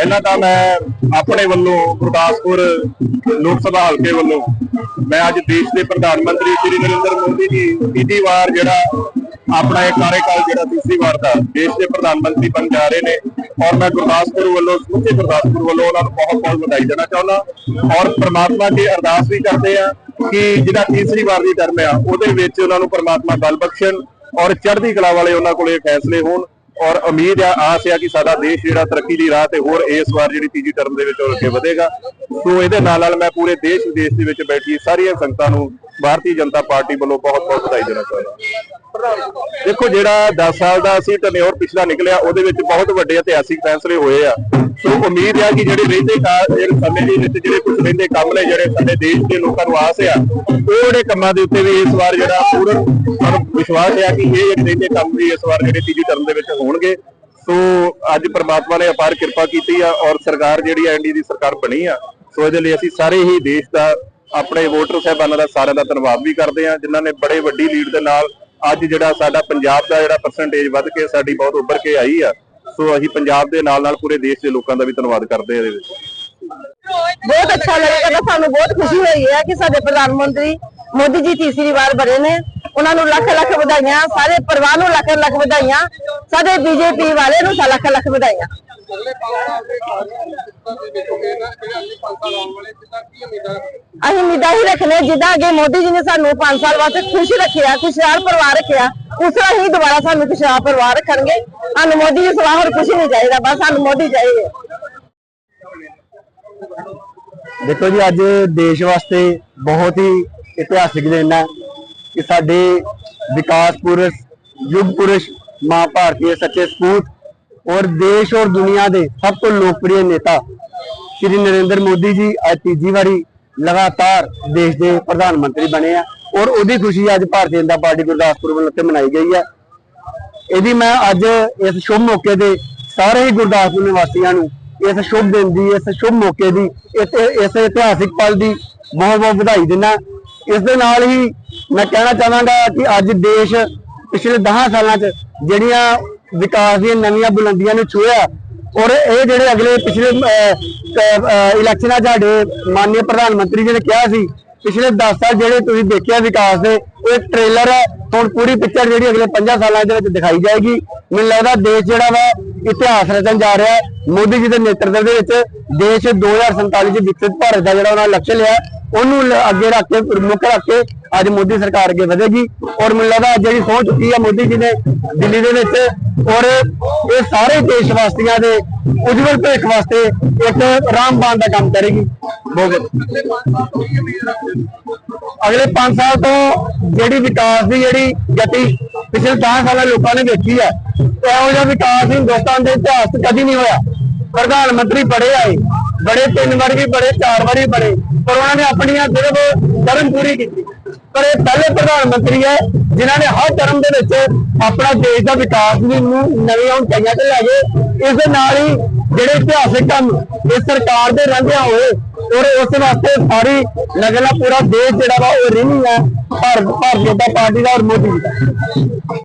ਪਹਿਲਾਂ ਤਾਂ ਮੈਂ ਆਪਣੇ ਵੱਲੋਂ ਗੁਰਦਾਸਪੁਰ ਲੋਕ ਸਭਾ ਹਲਕੇ ਵੱਲੋਂ ਮੈਂ ਅੱਜ ਦੇਸ਼ ਦੇ ਪ੍ਰਧਾਨ ਮੰਤਰੀ ਸ਼੍ਰੀ ਨਰਿੰਦਰ ਮੋਦੀ ਜੀ ਤੀਜੀ ਵਾਰ ਜਿਹੜਾ ਆਪਣਾ ਇਹ ਕਾਰਜਕਾਲ ਜਿਹੜਾ ਤੀਸਰੀ ਵਾਰ ਦਾ ਦੇਸ਼ ਦੇ ਪ੍ਰਧਾਨ ਮੰਤਰੀ ਬਣ ਜਾ ਰਹੇ ਨੇ ਔਰ ਮੈਂ ਗੁਰਦਾਸਪੁਰ ਵੱਲੋਂ, ਸਮੁੱਚੇ ਗੁਰਦਾਸਪੁਰ ਵੱਲੋਂ ਉਹਨਾਂ ਨੂੰ ਬਹੁਤ ਬਹੁਤ ਵਧਾਈ ਦੇਣਾ ਚਾਹੁੰਦਾ ਔਰ ਪ੍ਰਮਾਤਮਾ ਅੱਗੇ ਅਰਦਾਸ ਵੀ ਕਰਦੇ ਆ ਕਿ ਜਿਹੜਾ ਤੀਸਰੀ ਵਾਰ ਦੀ ਟਰਮ ਆ, ਉਹਦੇ ਵਿੱਚ ਉਹਨਾਂ ਨੂੰ ਪ੍ਰਮਾਤਮਾ ਬਲ ਬਖਸ਼ਣ ਔਰ ਚੜ੍ਹਦੀ ਕਲਾ ਵਾਲੇ ਉਹਨਾਂ ਕੋਲੇ ਫੈਸਲੇ ਹੋਣ। ਔਰ ਉਮੀਦ ਆ, ਆਸ ਆ ਕਿ ਸਾਡਾ ਦੇਸ਼ ਜਿਹੜਾ ਤਰੱਕੀ ਦੀ ਰਾਹ ਤੇ ਹੋਰ ਇਸ ਵਾਰ ਜਿਹੜੀ ਤੀਜੀ ਟਰਮ ਦੇ ਵਿੱਚ ਹੋਰ ਅੱਗੇ ਵਧੇਗਾ। ਸੋ ਇਹਦੇ ਨਾਲ ਨਾਲ ਮੈਂ ਪੂਰੇ ਦੇਸ਼ ਵਿਦੇਸ਼ ਦੇ ਵਿੱਚ ਬੈਠੀ ਸਾਰੀਆਂ ਸੰਗਤਾਂ ਨੂੰ ਭਾਰਤੀ ਜਨਤਾ ਪਾਰਟੀ ਵੱਲੋਂ ਬਹੁਤ ਬਹੁਤ ਵਧਾਈ ਦੇਣਾ ਚਾਹੁੰਦਾ। ਦੇਖੋ ਜਿਹੜਾ 10 ਸਾਲ ਦਾ ਅਸੀਂ ਟਨਿਓਰ ਪਿਛਲਾ ਨਿਕਲਿਆ, ਉਹਦੇ ਵਿੱਚ ਬਹੁਤ ਵੱਡੇ ਇਤਿਹਾਸਿਕ ਫੈਸਲੇ ਹੋਏ ਆ। ਸੋ ਉਮੀਦ ਆ ਕਿ ਜਿਹੜੇ ਰਹਿੰਦੇ ਜਿਹੜੇ ਸਮੇਂ ਦੇ ਵਿੱਚ ਜਿਹੜੇ ਕੁਝ ਰਹਿੰਦੇ ਕੰਮ ਨੇ, ਜਿਹੜੇ ਸਾਡੇ ਦੇਸ਼ ਦੇ ਲੋਕਾਂ ਨੂੰ ਆਸ ਆ, ਉਹ ਜਿਹੜੇ ਕੰਮਾਂ ਦੇ ਉੱਤੇ ਵੀ ਇਸ ਵਾਰ ਜਿਹੜਾ ਪੂਰਨ ਸਾਨੂੰ ਵਿਸ਼ਵਾਸ ਹੈ ਕਿ ਇਹ ਜਿਹੜੇ ਰਹਿੰਦੇ ਕੰਮ ਵੀ ਇਸ ਵਾਰ ਜਿਹੜੇ ਤੀਜੀ ਟਰਮ ਦੇ ਵਿੱਚ ਹੋਣਗੇ। ਸੋ ਅੱਜ ਪ੍ਰਮਾਤਮਾ ਨੇ ਅਪਾਰ ਕਿਰਪਾ ਕੀਤੀ ਆ ਔਰ ਸਰਕਾਰ ਜਿਹੜੀ ਆ ਐਨਡੀ ਦੀ ਸਰਕਾਰ ਬਣੀ ਆ, ਸੋ ਇਹਦੇ ਲਈ ਅਸੀਂ ਸਾਰੇ ਹੀ ਦੇਸ਼ ਦਾ, ਆਪਣੇ ਵੋਟਰ ਸਾਹਿਬਾਨਾਂ ਦਾ ਸਾਰਿਆਂ ਦਾ ਧੰਨਵਾਦ ਵੀ ਕਰਦੇ ਆ, ਜਿਨ੍ਹਾਂ ਨੇ ਬੜੇ ਵੱਡੀ ਲੀਡ ਦੇ ਨਾਲ ਅੱਜ ਜਿਹੜਾ ਸਾਡਾ ਪੰਜਾਬ ਦਾ ਜਿਹੜਾ ਪਰਸੈਂਟੇਜ ਵੱਧ ਕੇ ਸਾਡੀ ਬਹੁਤ ਉੱਭਰ ਕੇ ਆਈ ਆ। ਸੋ ਅਸੀਂ ਪੰਜਾਬ ਦੇ ਨਾਲ ਨਾਲ ਪੂਰੇ ਦੇਸ਼ ਦੇ ਲੋਕਾਂ ਦਾ ਵੀ ਧੰਨਵਾਦ ਕਰਦੇ ਹਾਂ ਇਹਦੇ ਵਿੱਚ। ਬਹੁਤ ਅੱਛਾ ਲੱਗਿਆ ਤੇ ਸਾਨੂੰ ਬਹੁਤ ਖੁਸ਼ੀ ਹੋਈ ਹੈ ਕਿ ਸਾਡੇ ਪ੍ਰਧਾਨ ਮੰਤਰੀ ਮੋਦੀ ਜੀ ਤੀਸਰੀ ਵਾਰ ਬਣੇ ਨੇ। ਉਹਨਾਂ ਨੂੰ ਲੱਖ ਲੱਖ ਵਧਾਈਆਂ, ਸਾਰੇ ਪਰਿਵਾਰ ਨੂੰ ਲੱਖ ਲੱਖ ਵਧਾਈਆਂ ਸਾਡੇ ਬੀਜੇਪੀ ਵਾਲੇ ਨੂੰ ਲੱਖ ਲੱਖ ਵਧਾਈਆਂ। ਅਸੀਂ ਉਮੀਦਾਂ ਹੀ ਰੱਖਨੇ ਜਿੱਦਾਂ ਅੱਗੇ ਮੋਦੀ ਜੀ ਨੇ ਸਾਨੂੰ 5 ਸਾਲ ਵਾਸਤੇ ਖੁਸ਼ ਰੱਖਿਆ, ਖੁਸ਼ਹਾਲ ਪਰਿਵਾਰ ਰੱਖਿਆ, ਉਸ ਤਰ੍ਹਾਂ ਹੀ ਦੁਬਾਰਾ ਸਾਨੂੰ ਖੁਸ਼ਹਾਲ ਪਰਿਵਾਰ ਰੱਖਣਗੇ। ਸਾਨੂੰ ਮੋਦੀ ਜੀ ਸਵਾਹ ਹੋਰ ਕੁਝ ਨਹੀਂ ਚਾਹੀਦਾ, ਬਸ ਸਾਨੂੰ ਮੋਦੀ ਚਾਹੀਦੇ। ਦੇਖੋ ਜੀ, ਅੱਜ ਦੇਸ਼ ਵਾਸਤੇ ਬਹੁਤ ਹੀ ਇਤਿਹਾਸਿਕ ਦਿਨ ਹੈ। ਕਿ ਸਾਡੇ ਵਿਕਾਸ ਪੁਰਸ਼, ਯੁੱਗ ਪੁਰਸ਼, ਮਾਂ ਭਾਰਤੀ ਸੱਚੇ ਸਪੂਤ ਔਰ ਦੇਸ਼ ਔਰ ਦੁਨੀਆ ਦੇ ਸਭ ਤੋਂ ਲੋਕਪ੍ਰਿਯ ਨੇਤਾ ਸ਼੍ਰੀ ਨਰਿੰਦਰ ਮੋਦੀ ਜੀ ਅੱਜ ਤੀਜੀ ਵਾਰੀ ਲਗਾਤਾਰ ਦੇਸ਼ ਦੇ ਪ੍ਰਧਾਨ ਮੰਤਰੀ ਬਣੇ ਆ ਔਰ ਉਹਦੀ ਖੁਸ਼ੀ ਅੱਜ ਭਾਰਤੀ ਜਨਤਾ ਪਾਰਟੀ ਗੁਰਦਾਸਪੁਰ ਵੱਲੋਂ ਤੇ ਮਨਾਈ ਗਈ ਹੈ ਇਹਦੀ ਮੈਂ ਅੱਜ ਇਸ ਸ਼ੁਭ ਮੌਕੇ ਤੇ ਸਾਰੇ ਹੀ ਗੁਰਦਾਸਪੁਰ ਨਿਵਾਸੀਆਂ ਨੂੰ ਇਸ ਸ਼ੁਭ ਦਿਨ ਦੀ, ਇਸ ਸ਼ੁਭ ਮੌਕੇ ਦੀ, ਇਸ ਇਸ ਇਤਿਹਾਸਿਕ ਪਲ ਦੀ ਬਹੁਤ ਬਹੁਤ ਵਧਾਈ ਦਿੰਦਾ। ਇਸ ਦੇ ਨਾਲ ਹੀ ਮੈਂ ਕਹਿਣਾ ਚਾਹਾਂਗਾ ਕਿ ਅੱਜ ਦੇਸ਼ ਪਿਛਲੇ 10 ਸਾਲਾਂ 'ਚ ਜਿਹੜੀਆਂ ਵਿਕਾਸ ਦੀਆਂ ਨਵੀਆਂ ਬੁਲੰਦੀਆਂ ਨੂੰ ਛੂਹਿਆ ਔਰ ਇਹ ਜਿਹੜੇ ਅਗਲੇ ਪਿਛਲੇ ਇਲੈਕਸ਼ਨਾਂ 'ਚ ਸਾਡੇ ਮਾਨਯ ਪ੍ਰਧਾਨ ਮੰਤਰੀ ਜੀ ਨੇ ਕਿਹਾ ਸੀ, ਪਿਛਲੇ 10 ਸਾਲ ਜਿਹੜੇ ਤੁਸੀਂ ਦੇਖਿਆ ਵਿਕਾਸ ਦੇ ਉਹ ਇੱਕ ਟ੍ਰੇਲਰ ਹੈ ਹੁਣ ਪੂਰੀ ਪਿਕਚਰ ਜਿਹੜੀ ਅਗਲੇ 5 ਸਾਲਾਂ ਦੇ ਵਿੱਚ ਦਿਖਾਈ ਜਾਏਗੀ। ਮੈਨੂੰ ਲੱਗਦਾ ਦੇਸ਼ ਜਿਹੜਾ ਵਾ ਇਤਿਹਾਸ ਰਚਣ ਜਾ ਰਿਹਾ ਹੈ ਮੋਦੀ ਜੀ ਦੇ ਨੇਤਰਤਵ ਦੇ ਵਿੱਚ ਦੇਸ਼ 2047 ਚ ਵਿਕਸਿਤ ਭਾਰਤ ਦਾ ਜਿਹੜਾ ਉਹਨਾਂ ਨੇ ਲਕਸ਼ ਲਿਆ। ਉਹਨੂੰ ਅੱਗੇ ਰੱਖ ਕੇ ਪ੍ਰਮੁੱਖ ਰੱਖ ਕੇ ਅੱਜ ਮੋਦੀ ਸਰਕਾਰ ਅੱਗੇ ਵਧੇਗੀ। ਔਰ ਮੈਨੂੰ ਲੱਗਦਾ ਜਿਹੜੀ ਸਹੁੰ ਚੁੱਕੀ ਹੈ ਮੋਦੀ ਜੀ ਨੇ ਦਿੱਲੀ ਦੇ ਵਿੱਚ, ਔਰ ਇਹ ਸਾਰੇ ਦੇਸ਼ ਵਾਸੀਆਂ ਦੇ ਉਜਵਲ ਭਵਿੱਖ ਵਾਸਤੇ ਇੱਕ ਰਾਮਬਾਨ ਦਾ ਕੰਮ ਕਰੇਗੀ। ਬਹੁਤ ਅਗਲੇ 5 ਸਾਲ ਤੋਂ ਜਿਹੜੀ ਵਿਕਾਸ ਦੀ ਜਿਹੜੀ ਗਤੀ ਪਿਛਲੇ 10 ਸਾਲਾਂ ਲੋਕਾਂ ਨੇ ਵੇਖੀ ਹੈ ਇਹੋ ਜਿਹਾ ਵਿਕਾਸ ਹਿੰਦੁਸਤਾਨ ਦੇ ਇਤਿਹਾਸ 'ਚ ਕਦੀ ਨਹੀਂ ਹੋਇਆ। ਪ੍ਰਧਾਨ ਮੰਤਰੀ ਬੜੇ ਆਏ। ਬੜੇ ਤਿੰਨ ਵਾਰ ਵੀ ਬੜੇ, ਚਾਰ ਵਾਰੀ ਬੜੇ, ਪਰ ਉਹਨਾਂ ਨੇ ਆਪਣੀਆਂ ਸਿਰਫ ਧਰਮ ਪੂਰੀ ਕੀਤੀ। ਪਰ ਇਹ ਪਹਿਲੇ ਪ੍ਰਧਾਨ ਮੰਤਰੀ ਹੈ, ਜਿਨ੍ਹਾਂ ਨੇ ਹਰ ਧਰਮ ਦੇ ਵਿੱਚ ਆਪਣਾ ਦੇਸ਼ ਦਾ ਵਿਕਾਸ ਵੀ ਨੂੰ ਨਵੀਆਂ ਉਚਾਈਆਂ ਤੇ ਲੈ ਗਏ। ਇਸ ਦੇ ਨਾਲ ਹੀ ਜਿਹੜੇ ਇਤਿਹਾਸਿਕ ਕੰਮ ਇਸ ਸਰਕਾਰ ਦੇ ਰਹਿੰਦਿਆਂ ਹੋਏ, ਔਰ ਉਸ ਵਾਸਤੇ ਸਾਰੀ ਨਗਲਾ ਪੂਰਾ ਦੇਸ਼ ਜਿਹੜਾ ਵਾ ਉਹ ਰਿਣੀ ਹੈ, ਭਾਰਤ ਭਾਰਤੀ ਜਨਤਾ ਪਾਰਟੀ ਦਾ ਔਰ ਮੋਦੀ ਦਾ।